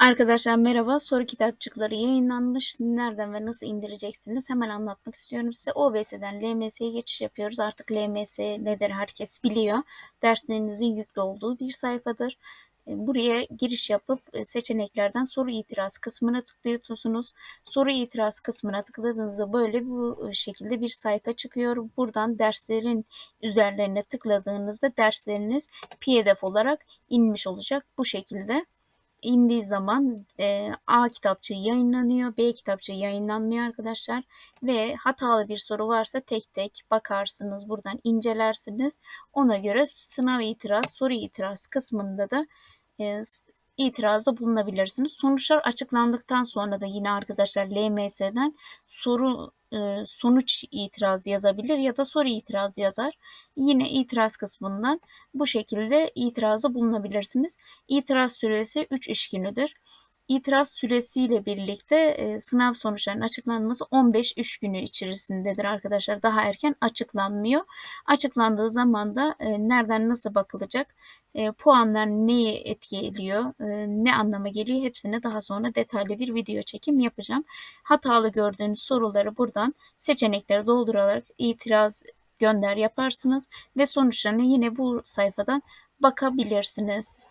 Arkadaşlar merhaba. Soru kitapçıkları yayınlanmış. Nereden ve nasıl indireceksiniz? Hemen anlatmak istiyorum size. OBS'den LMS'ye geçiş yapıyoruz. Artık LMS nedir herkes biliyor. Derslerinizin yüklü olduğu bir sayfadır. E, buraya giriş yapıp e, seçeneklerden soru itiraz kısmına tıklıyorsunuz. Soru itiraz kısmına tıkladığınızda böyle bu şekilde bir sayfa çıkıyor. Buradan derslerin üzerlerine tıkladığınızda dersleriniz PDF olarak inmiş olacak bu şekilde indiği zaman e, A kitapçığı yayınlanıyor, B kitapçığı yayınlanmıyor arkadaşlar ve hatalı bir soru varsa tek tek bakarsınız, buradan incelersiniz. Ona göre sınav itiraz, soru itiraz kısmında da e, itirazda bulunabilirsiniz. Sonuçlar açıklandıktan sonra da yine arkadaşlar LMS'den soru e, sonuç itiraz yazabilir ya da soru itiraz yazar. Yine itiraz kısmından bu şekilde itirazda bulunabilirsiniz. İtiraz süresi 3 iş günüdür. İtiraz süresiyle birlikte e, sınav sonuçlarının açıklanması 15 iş günü içerisindedir arkadaşlar. Daha erken açıklanmıyor. Açıklandığı zaman da e, nereden nasıl bakılacak, e, puanlar neyi etkiliyor, e, ne anlama geliyor hepsine daha sonra detaylı bir video çekim yapacağım. Hatalı gördüğünüz soruları buradan seçenekleri doldurarak itiraz gönder yaparsınız ve sonuçlarını yine bu sayfadan bakabilirsiniz.